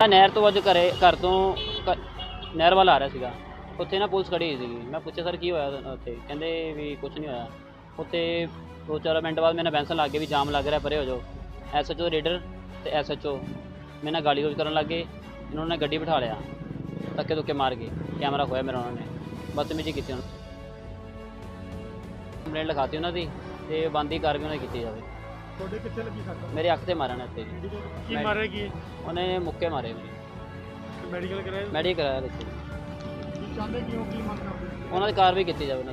ਮੈਂ ਨਹਿਰ ਤੋਂ ਅੱਜ ਘਰੇ, ਘਰ ਤੋਂ ਘ- ਨਹਿਰ ਵੱਲ ਆ ਰਿਹਾ ਸੀਗਾ। ਉੱਥੇ ਨਾ ਪੁਲਿਸ ਖੜੀ ਹੋਈ ਸੀਗੀ। ਮੈਂ ਪੁੱਛਿਆ, ਸਰ, ਕੀ ਹੋਇਆ ਉੱਥੇ? ਕਹਿੰਦੇ ਵੀ ਕੁਝ ਨਹੀਂ ਹੋਇਆ। ਉੱਥੇ ਦੋ ਚਾਰ ਮਿੰਟ ਬਾਅਦ ਮੈਨੇ ਬੈਂਸਨ ਲੱਗ ਗਏ ਵੀ ਜਾਮ ਲੱਗ ਰਿਹਾ, ਪਰੇ ਹੋ ਜਾਓ। ਐਸਐਚਓ ਰੇਡਰ ਤੇ ਐਸਐਚਓ ਮੇਰੇ ਨਾਲ ਗਾਲੀ ਗਲੋਚ ਕਰਨ ਲੱਗ ਗਏ। ਇਹਨਾਂ ਨੇ ਗੱਡੀ ਬਿਠਾ ਲਿਆ। ਧੱਕੇ ਧੁੱਕੇ ਮਾਰ ਕੇ ਕੈਮਰਾ ਖੋਇਆ ਮੇਰਾ ਉਹਨਾਂ ਨੇ। ਬਦਤਮੀਜ਼ੀ ਕੀਤੀ ਉਹਨਾਂ ਕੰਪਲੇਂਟ ਲਿਖਾਤੀ ਉਹਨਾਂ ਦੀ ਤੇ ਬੰਦੀ ਕਾਰਵਾਈ ਉਹਨਾਂ ਦੀ ਕੀਤੀ ਜਾਵੇ। ਤੁਹਾਡੇ ਕਿੱਥੇ ਲੱਗੀ ਸੱਟ? ਮੇਰੇ ਅੱਖ ਤੇ ਮਾਰਨ ਇੱਥੇ ਜੀ। ਕੀ ਮੈਂ- ਮਾਰੇ ਕੀ? ਉਹਨੇ ਮੁੱਕੇ ਮਾਰੇ ਮੇਰੇ ਮੈਡੀਕਲ ਕਰਾਇਆ? ਮੈਡੀਕਲ ਕਰਾਇਆ ਇੱਥੇ ਕੀ ਚਾਹੁੰਦੇ ਕੀ ਹੋ ਕੀ ਮੰਗ ਕਰਦੇ? ਉਹਨਾਂ ਦੀ ਕਾਰਵਾਈ ਕੀਤੀ ਜਾਵੇ ਤੇ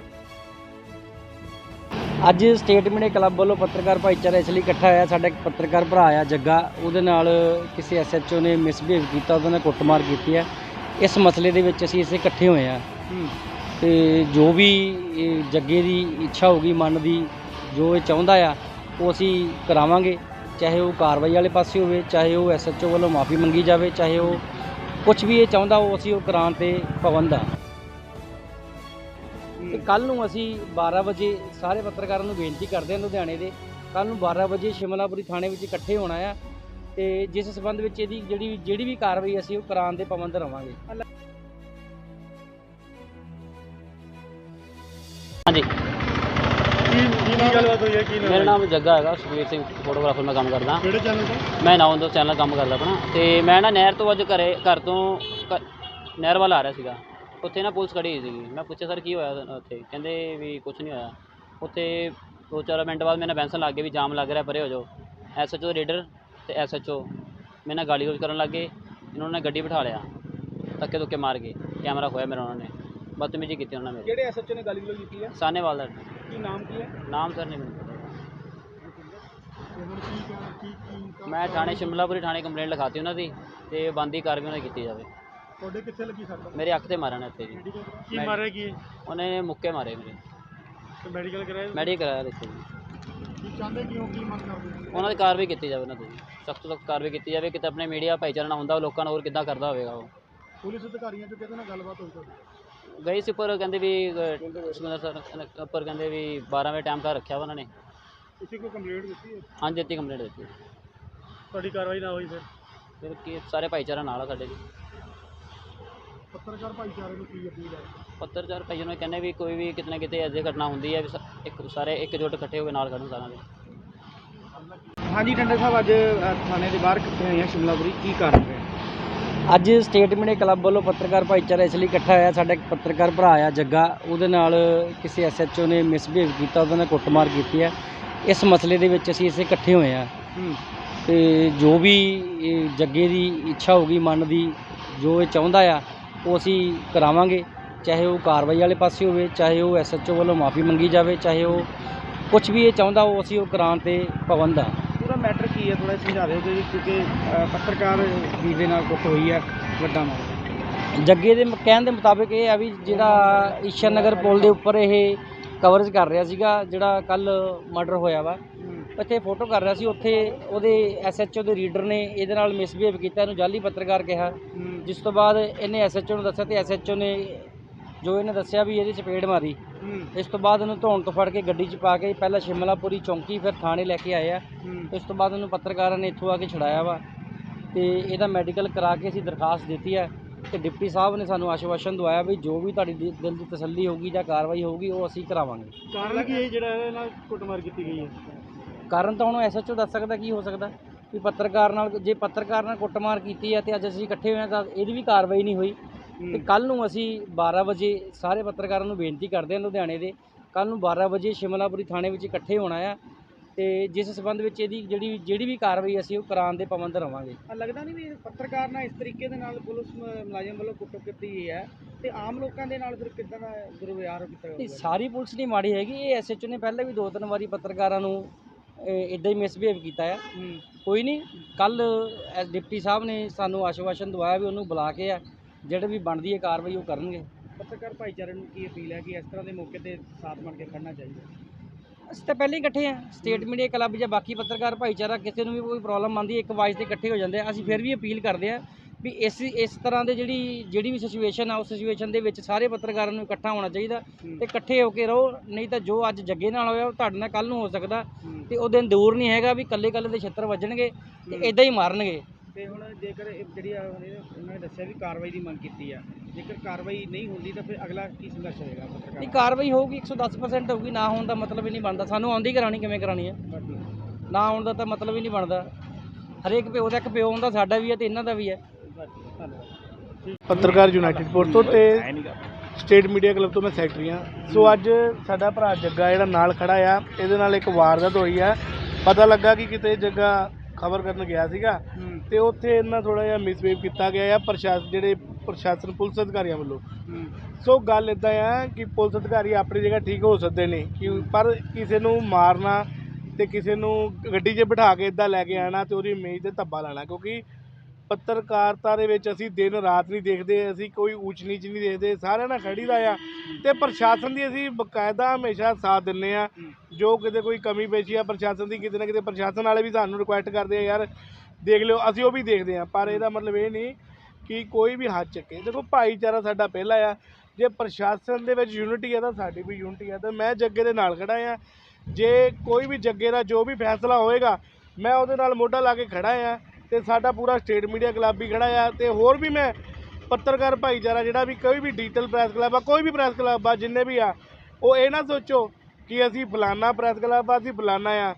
ਅੱਜ ਸਟੇਟ ਮਿਨੇ ਕਲੱਬ ਵੱਲੋਂ ਪੱਤਰਕਾਰ ਭਾਈਚਾਰਾ ਇਸ ਲਈ ਇਕੱਠਾ ਹੋਇਆ। ਸਾਡਾ ਇੱਕ ਪੱਤਰਕਾਰ ਭਰਾ ਆ ਜੱਗਾ। ਉਹਦੇ ਨਾਲ ਕਿਸੇ ਐਸਐਚਓ ਨੇ ਮਿਸਬਿਹੇਵ ਕੀਤਾ ਉਹਦੇ ਨਾਲ ਕੁੱਟਮਾਰ ਕੀਤੀ ਹੈ। ਇਸ ਮਸਲੇ ਦੇ ਵਿੱਚ ਅਸੀਂ ਇਸੇ ਇਕੱਠੇ ਹੋਏ ਆ ਤੇ ਜੋ ਵੀ ਇਹ ਜੱਗੇ ਦੀ ਇੱਛਾ ਹੋਗੀ ਮਨ ਦੀ ਜੋ ਇਹ ਚਾਹੁੰਦਾ ਆ ਉਹ ਅਸੀਂ ਕਰਾਵਾਂਗੇ, ਚਾਹੇ ਉਹ ਕਾਰਵਾਈ ਵਾਲੇ ਪਾਸੇ ਹੋਵੇ, ਚਾਹੇ ਉਹ ਐਸਐਚਓ ਵੱਲੋਂ ਮਾਫੀ ਮੰਗੀ ਜਾਵੇ, ਚਾਹੇ ਉਹ ਕੁਝ ਵੀ ਇਹ ਚਾਹੁੰਦਾ, ਉਹ ਅਸੀਂ ਉਹ ਕਰਾਉਣ ਤੇ ਪਾਬੰਦ ਆ। ਤੇ ਕੱਲ ਨੂੰ ਅਸੀਂ 12 ਵਜੇ ਸਾਰੇ ਪੱਤਰਕਾਰਾਂ ਨੂੰ ਬੇਨਤੀ ਕਰਦੇ ਹਾਂ ਲੁਧਿਆਣੇ ਦੇ ਕੱਲ ਨੂੰ 12 ਵਜੇ ਸ਼ਿਮਲਾਪੁਰੀ ਥਾਣੇ ਵਿੱਚ ਇਕੱਠੇ ਹੋਣਾ ਆ, ਤੇ ਜਿਸ ਸਬੰਧ ਵਿੱਚ ਇਹਦੀ ਜਿਹੜੀ ਜਿਹੜੀ ਵੀ ਕਾਰਵਾਈ ਅਸੀਂ ਉਹ ਕਰਾਉਣ ਦੇ ਪਾਬੰਦ ਰਵਾਂਗੇ। ਹਾਂਜੀ। ਕੀ ਕੀ ਗੱਲਬਾਤ ਹੋਈ ਹੈ? ਕੀ ਮੇਰਾ ਨਾਮ ਜੱਗਾ ਹੈਗਾ ਸੁਖਵੀਰ ਸਿੰਘ ਫੋਟੋਗ੍ਰਾਫਰ ਮੈਂ ਕੰਮ ਕਰਦਾ। ਕਿਹੜੇ ਚੈਨਲ ਤੋਂ? ਮੈਂ ਨਾਉਂ ਦੋ ਚੈਨਲ ਕੰਮ ਕਰਦਾ ਆਪਣਾ। ਤੇ ਮੈਂ ਨਾ ਨਹਿਰ ਤੋਂ ਅੱਜ ਘਰੇ ਘਰ ਤੋਂ ਘ- ਨਹਿਰ ਵੱਲ ਆ ਰਿਹਾ ਸੀਗਾ। ਉੱਥੇ ਨਾ ਪੁਲਿਸ ਖੜੀ ਹੋਈ ਸੀਗੀ। ਮੈਂ ਪੁੱਛਿਆ ਸਰ ਕੀ ਹੋਇਆ ਉੱਥੇ? ਕਹਿੰਦੇ ਵੀ ਕੁਝ ਨਹੀਂ ਹੋਇਆ। ਉੱਥੇ ਦੋ ਚਾਰ ਮਿੰਟ ਬਾਅਦ ਮੈਨੇ ਬੈਂਸਨ ਲੱਗ ਗਏ ਵੀ ਜਾਮ ਲੱਗ ਰਿਹਾ ਪਰੇ ਹੋ ਜਾਓ। ਐਸਐਚਓ ਰੇਡਰ ਤੇ ਐਸਐਚਓ ਮੇਰੇ ਨਾਲ ਗਾਲੀ ਗਲੋਚ ਕਰਨ ਲੱਗ ਗਏ। ਇਹਨਾਂ ਨੇ ਗੱਡੀ ਬਿਠਾ ਲਿਆ। ਧੱਕੇ ਧੁੱਕੇ ਮਾਰ ਕੇ ਕੈਮਰਾ ਖੋਇਆ ਮੇਰਾ ਉਹਨਾਂ ਨੇ। ਬਦਤਮੀਜ਼ੀ ਕੀਤੀ ਉਹਨਾਂ ਨੇ ਜਿਹੜੇ ਐਸਐਚਓ ਨੇ ਗਾਲੀ ਗਲੋਚ ਕੀਤੀ ਹੈ? ਸਾਹਨੇਵਾਲ ਦਾ। ਕੀ ਨਾਮ ਕੀ ਹੈ? ਨਾਮ ਸਰ ਨਹੀਂ ਮੈਨੂੰ ਪਤਾ। ਤੇ ਹੁਣ ਕੀ ਕਰ- ਕੀ ਕੀ ਮੈਂ ਥਾਣੇ ਸ਼ਿਮਲਾਪੁਰੀ ਥਾਣੇ ਕੰਪਲੇਂਟ ਲਿਖਾਤੀ ਉਹਨਾਂ ਦੀ ਤੇ ਬੰਦੀ ਕਾਰਵਾਈ ਉਹਨਾਂ ਦੀ ਕੀਤੀ ਜਾਵੇ। ਤੁਹਾਡੇ ਕਿੱਥੇ ਲੱਗੀ ਸੱਟ? ਮੇਰੇ ਅੱਖ ਤੇ ਮਾਰਨ ਇੱਥੇ ਜੀ। ਮੈਡੀਕਲ ਕੀ ਮਾਰੇ ਕੀ? ਉਹਨੇ ਮੁੱਕੇ ਮਾਰੇ ਮੇਰੇ। ਤੇ ਮੈਡੀਕਲ ਕਰਾਇਆ ਮੈਡੀਕਲ ਕਰਾਇਆ ਇੱਥੇ ਜੀ। ਕੀ ਚਾਹੁੰਦੇ ਕੀ ਹੋ ਕੀ ਮੰਗ ਕਰਦੇ ਉਹਨਾਂ ਦੀ ਕਾਰਵਾਈ ਕੀਤੀ ਜਾਵੇ ਉਹਨਾਂ ਤੇ ਸਖਤ ਤੋਂ ਸਖਤ ਕਾਰਵਾਈ ਕੀਤੀ ਜਾਵੇ ਕਿਤੇ ਆਪਣੇ ਮੀਡੀਆ ਭਾਈਚਾਰਾ ਨਾਲ ਹੁੰਦਾ ਉਹ ਲੋਕਾਂ ਨੂੰ ਹੋਰ ਕਿੱਦਾਂ ਕਰਦਾ ਹੋਵੇਗਾ ਉਹ। ਪੁਲਿਸ ਅਧਿਕਾਰੀਆਂ ਚ ਕਿਹਦੇ ਨਾਲ ਗੱਲਬਾਤ ਹੋਈ ਤੁਹਾਡੀ? ਗਈ ਸੀ ਪਰ ਕਹਿੰਦੇ ਵੀ ਸਰ ਉੱਪਰ ਕਹਿੰਦੇ ਵੀ 12 ਵਜੇ ਟਾਈਮ ਕਰ ਰੱਖਿਆ ਵਾ ਉਹਨਾਂ ਨੇ। ਤੁਸੀਂ ਕੋਈ ਕੰਪਲੇਂਟ ਦਿੱਤੀ ਹੈ? ਹਾਂਜੀ ਦਿੱਤੀ ਕੰਪਲੇਂਟ ਦਿੱਤੀ। ਤੁਹਾਡੀ ਕਾਰਵਾਈ ਨਾ ਹੋਈ ਫਿਰ? ਫਿਰ ਕੀ ਸਾਰੇ ਭਾਈਚਾਰਾ ਨਾਲ ਆ ਸਾਡੇ ਜੀ। ਪੱਤਰਕਾਰ ਭਾਈਚਾਰੇ ਨੂੰ ਕੀ ਅਪੀਲ ਹੈ? ਪੱਤਰਕਾਰ ਭਾਈਆਂ ਨੂੰ ਕਹਿੰਦੇ ਵੀ ਕੋਈ ਵੀ ਕਿਤੇ ਨਾ ਕਿਤੇ ਐਸੀ ਘਟਨਾ ਹੁੰਦੀ ਹੈ ਵੀ ਸ- ਇੱਕ ਸਾਰੇ ਇਕਜੁੱਟ ਇਕੱਠੇ ਹੋ ਕੇ ਨਾਲ ਖੜਨ ਸਾਰਿਆਂ ਦੇ। ਹਾਂਜੀ ਟੰਡਾ ਸਾਹਿਬ ਅੱਜ ਥਾਣੇ ਦੇ ਬਾਹਰ ਇਕੱਠੇ ਹੋਏ ਆ ਸ਼ਿਮਲਾਪੁਰੀ। ਕੀ ਕਾਰਨ ਹੈ? ਅੱਜ ਸਟੇਟ ਮਿਨੇ ਕਲੱਬ ਵੱਲੋਂ ਪੱਤਰਕਾਰ ਭਾਈਚਾਰਾ ਇਸ ਲਈ ਇਕੱਠਾ ਹੋਇਆ ਸਾਡਾ ਇੱਕ ਪੱਤਰਕਾਰ ਭਰਾ ਆ ਜੱਗਾ ਉਹਦੇ ਨਾਲ ਕਿਸੇ ਐਸਐਚਓ ਨੇ ਮਿਸਬਿਹੇਵ ਕੀਤਾ ਉਹਦੇ ਨਾਲ ਕੁੱਟਮਾਰ ਕੀਤੀ ਹੈ। ਇਸ ਮਸਲੇ ਦੇ ਵਿੱਚ ਅਸੀਂ ਇਸੇ ਇਕੱਠੇ ਹੋਏ ਆ ਤੇ ਜੋ ਵੀ ਇਹ ਜੱਗੇ ਦੀ ਇੱਛਾ ਹੋਗੀ ਮਨ ਦੀ ਜੋ ਇਹ ਚਾਹੁੰਦਾ ਆ ਉਹ ਅਸੀਂ ਕਰਾਵਾਂਗੇ। ਚਾਹੇ ਉਹ ਕਾਰਵਾਈ ਵਾਲੇ ਪਾਸੇ ਹੋਵੇ ਚਾਹੇ ਉਹ ਐਸਐਚਓ ਵੱਲੋਂ ਮਾਫੀ ਮੰਗੀ ਜਾਵੇ ਚਾਹੇ ਉਹ ਕੁਝ ਵੀ ਇਹ ਚਾਹੁੰਦਾ ਉਹ ਅਸੀਂ ਉਹ ਕਰਾਉਣ ਤੇ ਪਾਬੰਦ ਆ। ਮੈਟਰ ਕੀ ਹੈ ਥੋੜਾ ਸਮਝਾ ਦਿਓ ਜੀ ਕਿਉਂਕਿ ਪੱਤਰਕਾਰ ਵੀਰ ਦੇ ਨਾਲ ਕੁੱਟ ਹੋਈ ਹੈ ਵੱਡਾ ਮਾਮਲਾ। ਜੱਗੇ ਦੇ ਮ- ਕਹਿਣ ਦੇ ਮੁਤਾਬਕ ਇਹ ਆ ਵੀ ਜਿਹੜਾ ਈਸ਼ਰ ਨਗਰ ਪੁਲ ਦੇ ਉੱਪਰ ਇਹ ਕਵਰੇਜ ਕਰ ਰਿਹਾ ਸੀਗਾ ਜਿਹੜਾ ਕੱਲ ਮਰਡਰ ਹੋਇਆ ਵਾ। ਇੱਥੇ ਫੋਟੋ ਕਰ ਰਿਹਾ ਸੀ ਉੱਥੇ ਉਹਦੇ ਐਸਐਚਓ ਦੇ ਰੀਡਰ ਨੇ ਇਹਦੇ ਨਾਲ ਮਿਸਬੀਹੇਵ ਕੀਤਾ ਇਹਨੂੰ ਜਾਲੀ ਪੱਤਰਕਾਰ ਕਿਹਾ। ਜਿਸ ਤੋਂ ਬਾਅਦ ਇਹਨੇ ਐਸਐਚਓ ਨੂੰ ਦੱਸਿਆ ਤੇ ਐਸਐਚਓ ਨੇ ਜੋ ਇਹਨੇ ਦੱਸਿਆ ਵੀ ਇਹਦੀ ਚਪੇੜ ਮਾਰੀ। ਇਸ ਤੋਂ ਬਾਅਦ ਇਹਨੂੰ ਧੌਣ ਤੋਂ ਫੜ ਕੇ ਗੱਡੀ 'ਚ ਪਾ ਕੇ ਪਹਿਲਾਂ ਸ਼ਿਮਲਾਪੁਰੀ ਚੌਂਕੀ ਫਿਰ ਥਾਣੇ ਲੈ ਕੇ ਆਏ ਆ। ਇਸ ਤੋਂ ਬਾਅਦ ਉਹਨੂੰ ਪੱਤਰਕਾਰਾਂ ਨੇ ਇੱਥੋਂ ਆ ਕੇ ਛੁਡਾਇਆ ਵਾ ਤੇ ਇਹਦਾ ਮੈਡੀਕਲ ਕਰਾ ਕੇ ਅਸੀਂ ਦਰਖਾਸਤ ਦਿੱਤੀ ਹੈ ਤੇ ਡਿਪਟੀ ਸਾਹਿਬ ਨੇ ਸਾਨੂੰ ਆਸ਼ਵਾਸਨ ਦਵਾਇਆ ਵੀ ਜੋ ਵੀ ਤੁਹਾਡੀ ਦਿ- ਦਿਲ ਦੀ ਤਸੱਲੀ ਹੋਊਗੀ ਜਾਂ ਕਾਰਵਾਈ ਹੋਊਗੀ ਉਹ ਅਸੀਂ ਕਰਾਵਾਂਗੇ। ਕਾਰਨ ਕੀ ਹੈ ਜਿਹੜਾ ਇਹਦੇ ਨਾਲ ਕੁੱਟਮਾਰ ਕੀਤੀ ਗਈ ਹੈ? ਕਾਰਨ ਤਾਂ ਹੁਣ ਐਸਐਚਓ ਦੱਸ ਸਕਦਾ ਕੀ ਹੋ ਸਕਦਾ? ਵੀ ਪੱਤਰਕਾਰ ਨਾਲ ਜੇ ਪੱਤਰਕਾਰ ਨਾਲ ਕੁੱਟਮਾਰ ਕੀਤੀ ਹੈ ਤੇ ਅੱਜ ਅਸੀਂ ਇਕੱਠੇ ਹੋਏ ਹਾਂ ਤਾਂ ਇਹਦੀ ਵੀ ਕਾਰਵਾਈ ਨਹੀਂ ਹੋਈ। ਤੇ ਕੱਲ ਨੂੰ ਅਸੀਂ 12 ਵਜੇ ਸਾਰੇ ਪੱਤਰਕਾਰਾਂ ਨੂੰ ਬੇਨਤੀ ਕਰਦੇ ਹਾਂ ਲੁਧਿਆਣੇ ਦੇ ਕੱਲ ਨੂੰ 12 ਵਜੇ ਸ਼ਿਮਲਾਪੁਰੀ ਥਾਣੇ ਵਿੱਚ ਇਕੱਠੇ ਹੋਣਾ ਆ ਤੇ ਜਿਸ ਸਬੰਧ ਵਿੱਚ ਇਹਦੀ ਜਿਹੜੀ ਜਿਹੜੀ ਵੀ ਕਾਰਵਾਈ ਅਸੀਂ ਉਹ ਕਰਾਉਣ ਦੇ ਪਾਬੰਦ ਰਵਾਂਗੇ। ਲੱਗਦਾ ਨਹੀਂ ਵੀ ਪੱਤਰਕਾਰ ਨਾਲ ਇਸ ਤਰੀਕੇ ਦੇ ਨਾਲ ਪੁਲਿਸ ਮੁਲਾਜ਼ਮ ਵੱਲੋਂ ਕੁੱਟ ਕੀਤੀ ਹੈ ਤੇ ਆਮ ਲੋਕਾਂ ਦੇ ਨਾਲ ਫਿਰ ਕਿੱਦਾਂ ਦਾ ਦੁਰਵਿਹਾਰ ਕੀਤਾ ਸਾਰੀ ਪੁਲਿਸ ਨਹੀਂ ਮਾੜੀ ਹੈਗੀ ਇਹ ਐਸਐਚਓ ਨੇ ਪਹਿਲਾਂ ਵੀ ਦੋ ਤਿੰਨ ਵਾਰੀ ਪੱਤਰਕਾਰਾਂ ਨੂੰ ਇਦਾਂ ਹੀ ਮਿਸਬਿਹੇਵ ਕੀਤਾ ਆ। ਕੋਈ ਨਹੀਂ ਕੱਲ ਡਿਪਟੀ ਸਾਹਿਬ ਨੇ ਸਾਨੂੰ ਆਸ਼ਵਾਸਨ ਦਵਾਇਆ ਵੀ ਉਹਨੂੰ ਬੁਲਾ ਕੇ ਆ ਜਿਹੜੇ ਵੀ ਬਣਦੀ ਹੈ ਕਾਰਵਾਈ ਉਹ ਕਰਨਗੇ। ਪੱਤਰਕਾਰ ਭਾਈਚਾਰੇ ਨੂੰ ਕੀ ਅਪੀਲ ਹੈ ਕਿ ਇਸ ਤਰ੍ਹਾਂ ਦੇ ਮੌਕੇ ਤੇ ਸਾਥ ਬਣ ਕੇ ਖੜਨਾ ਚਾਹੀਦਾ ਅਸੀਂ ਤਾਂ ਪਹਿਲਾਂ ਹੀ ਇਕੱਠੇ ਆ ਸਟੇਟ ਮੀਡੀਆ ਕਲੱਬ ਜਾਂ ਬਾਕੀ ਪੱਤਰਕਾਰ ਭਾਈਚਾਰਾ ਕਿਸੇ ਨੂੰ ਵੀ ਕੋਈ ਪ੍ਰੋਬਲਮ ਆਉਂਦੀ ਇੱਕ ਵਾਈਸ ਤੇ ਇਕੱਠੇ ਹੋ ਜਾਂਦੇ ਆ। ਅਸੀਂ ਫਿਰ ਵੀ ਅਪੀਲ ਕਰਦੇ ਆ ਵੀ ਇਸ ਇਸ ਤਰ੍ਹਾਂ ਦੇ ਜਿਹੜੀ ਜਿਹੜੀ ਵੀ ਸਿਚੁਏਸ਼ਨ ਆ ਉਸ ਸਿਚੁਏਸ਼ਨ ਦੇ ਵਿੱਚ ਸਾਰੇ ਪੱਤਰਕਾਰਾਂ ਨੂੰ ਇਕੱਠਾ ਹੋਣਾ ਚਾਹੀਦਾ ਤੇ ਇਕੱਠੇ ਹੋ ਕੇ ਰਹੋ। ਨਹੀਂ ਤਾਂ ਜੋ ਅੱਜ ਜੱਗੇ ਨਾਲ ਹੋਇਆ ਉਹ ਤੁਹਾਡੇ ਨਾਲ ਕੱਲ ਨੂੰ ਹੋ ਸਕਦਾ ਤੇ ਉਹ ਦਿਨ ਦੂਰ ਨਹੀਂ ਹੈਗਾ ਵੀ ਕੱਲੇ ਕੱਲੇ ਦੇ ਛੱਤਰ ਵੱਜਣਗੇ ਤੇ ਇਦਾਂ ਹੀ ਮਾਰਨਗੇ। ਤੇ ਹੁਣ ਜੇਕਰ ਇਹ ਜਿਹੜੀ ਆ ਹੁਣ ਉਹਨਾਂ ਨੇ ਦੱਸਿਆ ਵੀ ਕਾਰਵਾਈ ਦੀ ਮੰਗ ਕੀਤੀ ਆ ਜੇਕਰ ਕਾਰਵਾਈ ਨਹੀਂ ਹੁੰਦੀ ਤਾਂ ਫਿਰ ਅਗਲਾ ਕੀ ਸੰਘਰਸ਼ ਹੋਏਗਾ ਪੱਤਰਕਾਰ ਨਹੀਂ ਕਾਰਵਾਈ ਹੋਊਗੀ 110% ਹੋਊਗੀ ਨਾ ਹੋਣ ਦਾ ਮਤਲਬ ਹੀ ਨਹੀਂ ਬਣਦਾ। ਸਾਨੂੰ ਆਉਂਦੀ ਕਰਾਣੀ ਕਿਵੇਂ ਕਰਾਣੀ ਹੈ ਨਾ ਆਉਣ ਦਾ ਤਾਂ ਮਤਲਬ ਹੀ ਨਹੀਂ ਬਣਦਾ। ਹਰੇਕ ਪਿਓ ਦਾ ਇੱਕ ਪਿਓ ਹੁੰਦਾ ਸਾਡਾ ਵੀ ਹੈ ਤੇ ਇਹਨਾਂ ਦਾ ਵੀ ਹੈ। ਪੱਤਰਕਾਰ ਯੂਨਾਈਟਿਡ ਪੁਰ ਤੋਂ ਤੇ ਸਟੇਟ ਮੀਡੀਆ ਕਲੱਬ ਤੋਂ ਮੈਂ ਸੈਕਟਰੀ ਹਾਂ। ਸੋ ਅੱਜ ਸਾਡਾ ਭਰਾ ਜੱਗਾ ਜਿਹੜਾ ਨਾਲ ਖੜਾ ਆ ਇਹਦੇ ਨਾਲ ਇੱਕ ਵਾਰਦਾਤ ਹੋਈ ਆ। ਪਤਾ ਲੱਗਾ ਕਿ ਕਿਤੇ ਜੱਗਾ ਖਬਰ ਕਰਨ ਗਿਆ ਸੀਗਾ। ਤੇ ਉੱਥੇ ਇਹਨਾਂ ਥੋੜਾ ਜਿਹਾ ਮਿਸਬੀਹੇਵ ਕੀਤਾ ਗਿਆ ਆ ਪ੍ਰਸ਼ਾਸਨ ਜਿਹੜੇ ਪ੍ਰਸ਼ਾਸਨ ਪੁਲਿਸ ਅਧਿਕਾਰੀਆਂ ਵੱਲੋਂ। ਸੋ ਗੱਲ ਇਦਾਂ ਆ ਕਿ ਪੁਲਿਸ ਅਧਿਕਾਰੀ ਆਪਣੀ ਜਗ੍ਹਾ ਠੀਕ ਹੋ ਸਕਦੇ ਨੇ ਕਿ ਪਰ ਕਿਸੇ ਨੂੰ ਮਾਰਨਾ ਤੇ ਕਿਸੇ ਨੂੰ ਗੱਡੀ 'ਚ ਬਿਠਾ ਕੇ ਇਦਾਂ ਲੈ ਕੇ ਆਣਾ ਤੇ ਉਹਦੀ ਇਮੇਜ ਤੇ ਧੱਬਾ ਲਾਣਾ ਕਿਉਂਕਿ ਪੱਤਰਕਾਰਤਾ ਦੇ ਵਿੱਚ ਅਸੀਂ ਦਿਨ ਰਾਤ ਨਹੀਂ ਦੇਖਦੇ, ਅਸੀਂ ਕੋਈ ਊਚ ਨੀਚ ਨਹੀਂ ਦੇਖਦੇ, ਸਾਰਿਆਂ ਨਾਲ ਖੜੀਦਾ ਆ। ਤੇ ਪ੍ਰਸ਼ਾਸਨ ਦੀ ਅਸੀਂ ਬਕਾਇਦਾ ਹਮੇਸ਼ਾ ਸਾਥ ਦਿੰਨੇ ਆ। ਜੋ ਕਿਤੇ ਕੋਈ ਕਮੀ ਪੇਸ਼ੀ ਆ, ਪ੍ਰਸ਼ਾਸਨ ਦੀ ਕਿਤੇ ਨਾ ਕਿਤੇ ਪ੍ਰਸ਼ਾਸਨ ਵਾਲੇ ਵੀ ਸਾਨੂੰ ਰਿਕੁਐਸਟ ਕਰਦੇ ਆ, ਯਾਰ ਦੇਖ ਲਿਓ, ਅਸੀਂ ਉਹ ਵੀ ਦੇਖਦੇ ਆ। ਪਰ ਇਹਦਾ ਮਤਲਬ ਇਹ ਨਹੀਂ ਕਿ ਕੋਈ ਵੀ ਹੱਥ ਚੱਕੇ। ਦੇਖੋ, ਭਾਈਚਾਰਾ ਸਾਡਾ ਪਹਿਲਾ ਆ। ਜੇ ਪ੍ਰਸ਼ਾਸਨ ਦੇ ਵਿੱਚ ਯੂਨਿਟੀ ਆ, ਤਾਂ ਸਾਡੀ ਵੀ ਯੂਨਿਟੀ ਆ। ਤਾਂ ਮੈਂ ਜੱਗੇ ਦੇ ਨਾਲ ਖੜਾ ਆ। ਜੇ ਕੋਈ ਵੀ ਜੱਗੇ ਦਾ ਜੋ ਵੀ ਫੈਸਲਾ ਹੋਏਗਾ, ਮੈਂ ਉਹਦੇ ਨਾਲ ਮੋਢਾ ਲਾ ਕੇ ਖੜਾ ਆ। ਤੇ ਸਾਡਾ ਪੂਰਾ ਸਟੇਟ ਮੀਡੀਆ ਕਲੱਬ ਵੀ ਖੜਾ ਆ ਤੇ ਹੋਰ ਵੀ ਮੈਂ ਪੱਤਰਕਾਰ ਭਾਈਚਾਰਾ ਜਿਹੜਾ ਵੀ ਕੋਈ ਵੀ ਡਿਜੀਟਲ ਪ੍ਰੈਸ ਕਲੱਬ ਆ ਕੋਈ ਵੀ ਪ੍ਰੈਸ ਕਲੱਬ ਆ ਜਿੰਨੇ ਵੀ ਆ ਉਹ ਇਹ ਨਾ ਸੋਚੋ ਕਿ ਅਸੀਂ ਫਲਾਨਾ ਪ੍ਰੈਸ ਕਲੱਬ ਆ ਅਸੀਂ ਫਲਾਨਾ ਆ।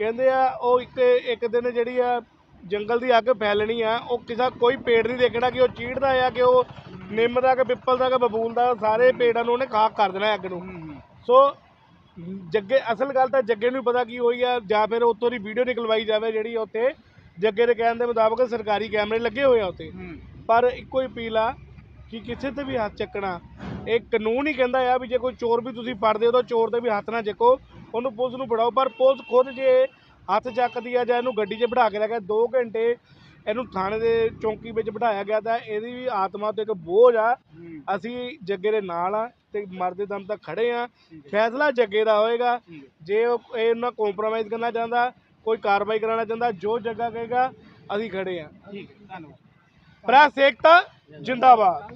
ਕਹਿੰਦੇ ਆ ਉਹ ਇੱਕ ਇੱਕ ਦਿਨ ਜਿਹੜੀ ਆ ਜੰਗਲ ਦੀ ਅੱਗ ਫੈਲਣੀ ਆ ਉਹ ਕਿਸੇ ਕੋਈ ਪੇੜ ਨਹੀਂ ਦੇਖਣਾ ਕਿ ਉਹ ਚੀੜਦਾ ਆ ਕਿ ਉਹ ਨਿੰਮ ਦਾ ਕਿ ਪਿੱਪਲ ਦਾ ਕਿ ਬਬੂਲ ਦਾ ਸਾਰੇ ਪੇੜਾਂ ਨੂੰ ਉਹਨੇ ਖਾਕ ਕਰ ਦੇਣਾ ਅੱਗ ਨੂੰ। ਸੋ ਜੱਗੇ ਅਸਲ ਗੱਲ ਤਾਂ ਜੱਗੇ ਨੂੰ ਪਤਾ ਕੀ ਹੋਈ ਆ ਜਾਂ ਫਿਰ ਉੱਤੋਂ ਦੀ ਵੀਡੀਓ ਨਿਕਲਵਾਈ ਜਾਵੇ ਜਿਹੜੀ ਉੱਥੇ ਜੱਗੇ ਦੇ ਕਹਿਣ ਦੇ ਮੁਤਾਬਕ ਸਰਕਾਰੀ ਕੈਮਰੇ ਲੱਗੇ ਹੋਏ ਆ ਉੱਥੇ। ਪਰ ਇੱਕੋ ਹੀ ਅਪੀਲ ਆ ਕਿ ਕਿਸੇ ਤੇ ਵੀ ਹੱਥ ਚੱਕਣਾ। ਇਹ ਕਾਨੂੰਨ ਹੀ ਕਹਿੰਦਾ ਆ ਵੀ ਜੇ ਕੋਈ ਚੋਰ ਵੀ ਤੁਸੀਂ ਫੜਦੇ ਹੋ ਤਾਂ ਚੋਰ ਤੇ ਵੀ ਹੱਥ ਨਾ ਚੱਕੋ। ਉਹਨੂੰ ਪੁਲਿਸ ਨੂੰ ਫੜਾਓ। ਪਰ ਪੁਲਿਸ ਖੁਦ ਜੇ ਹੱਥ ਚੱਕਦੀ ਆ ਜਾਂ ਇਹਨੂੰ ਗੱਡੀ 'ਚ ਬਿਠਾ ਕੇ ਲੈ ਕੇ 2 ਘੰਟੇ ਇਹਨੂੰ ਥਾਣੇ ਦੇ ਚੌਂਕੀ ਵਿੱਚ ਬਿਠਾਇਆ ਗਿਆ ਤਾਂ ਇਹਦੀ ਵੀ ਆਤਮਾ ਤੇ ਇੱਕ ਬੋਝ ਆ। ਅਸੀਂ ਜੱਗੇ ਦੇ ਨਾਲ ਆ ਤੇ ਮਰਦੇ ਦਮ ਤੱਕ ਖੜੇ ਆ। ਫੈਸਲਾ ਜੱਗੇ ਦਾ ਹੋਏਗਾ। ਜੇ ਉਹ ਇਹ ਉਹਨਾਂ ਕੰਪਰੋਮਾਈਜ਼ ਕਰਨਾ ਚਾਹੁੰਦਾ ਕੋਈ ਕਾਰਵਾਈ ਕਰਾਉਣਾ ਚਾਹੁੰਦਾ ਜੋ ਜੱਗਾ ਕਹੇਗਾ ਅਸੀਂ ਖੜੇ ਆ ਠੀਕ ਧੰਨਵਾਦ। ਪ੍ਰੈਸ ਏਕਤਾ ਜਿੰਦਾਬਾਦ।